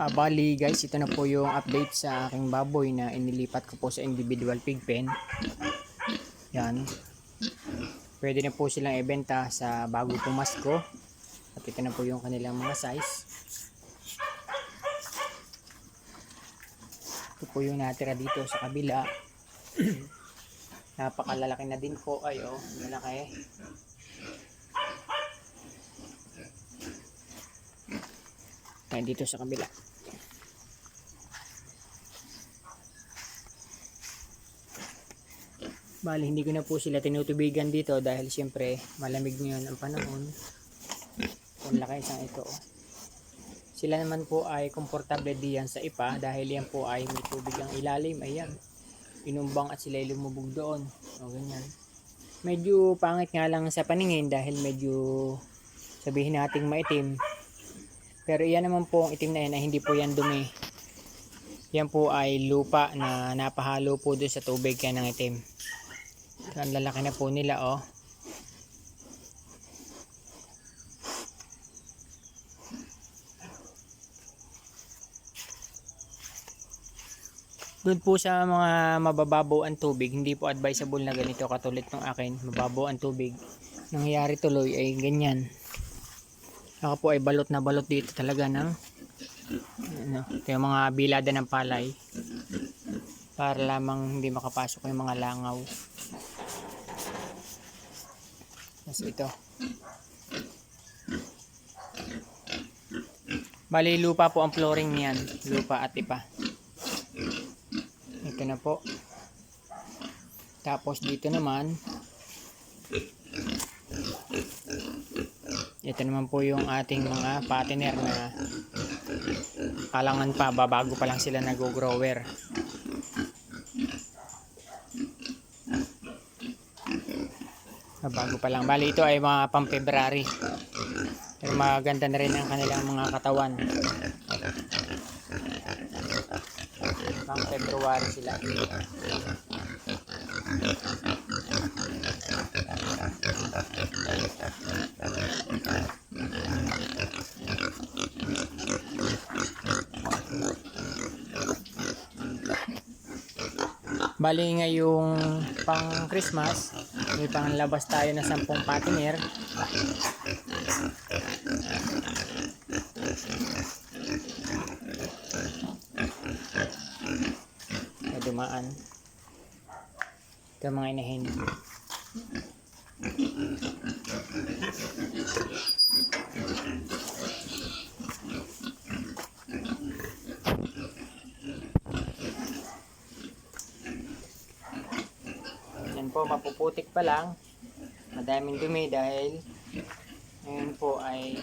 Ah, bali guys, ito na po yung update sa aking baboy na inilipat ko po sa individual pig pen. Yan. Pwede na po silang ibenta sa bago pumasko. At ito na po yung kanilang mga size. Ito po yung natira dito sa kabila. Napakalalaki na din po. Ay, oh, malaki. Ayan dito sa kabila. Bali, hindi ko na po sila tinutubigan dito dahil siyempre malamig ngayon ang panahon. Kung laki isang ito. Sila naman po ay komportable diyan sa ipa dahil yan po ay may tubig ang ilalim. Ayan. Inumbang at sila ay lumubog doon. O ganyan. Medyo pangit nga lang sa paningin dahil medyo sabihin nating maitim. Pero iyan naman po ang itim na yan ay hindi po yan dumi. Yan po ay lupa na napahalo po doon sa tubig kaya ng itim. So, ang lalaki na po nila oh. Doon po sa mga mabababaw ang tubig, hindi po advisable na ganito katulad ng akin, mababaw ang tubig. Nangyayari tuloy ay ganyan. Ako po ay balot na balot dito talaga ng ano, ito yung mga bilada ng palay para lamang hindi makapasok yung mga langaw. Tapos ito. Bali lupa po ang flooring niyan. Lupa at ipa. Ito na po. Tapos dito naman. Ito naman po yung ating mga patiner na kalangan pa, babago pa lang sila nag-grower. Bago pa lang. Bali ito ay mga pang February. Pero maganda na rin ang kanilang mga katawan. Pang February sila. Bali ngayong pang Christmas, may panglabas tayo na 10 patiner. Na dumaan. Ito mga inahin. Yan po, mapuputik pa lang. Madaming dumi dahil ngayon po ay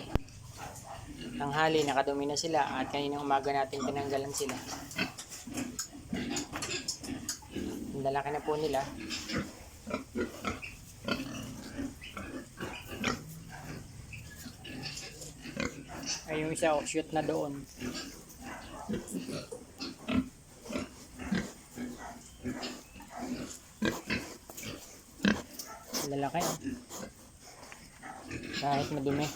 tanghali, nakadumi na sila at kaninang umaga natin tinanggalan sila. Ang lalaki na po nila. Ay, yung isa, oh, shoot na doon. Lalaki. Kahit madumi.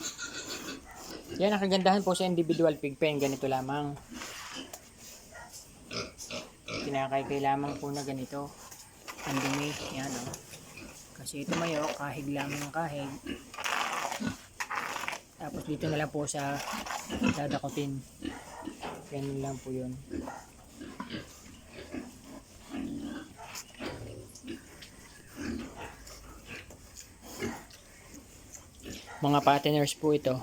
Yan, ang kagandahan po sa individual pig pen. Ganito lamang. Kinakaykay lamang po na ganito. Ang dumi. Yan, oh. Kasi ito mayo, kahig lamang ang kahig. Tapos dito na lang po sa dadakutin. Ganun lang po yun. Mga patiners po ito.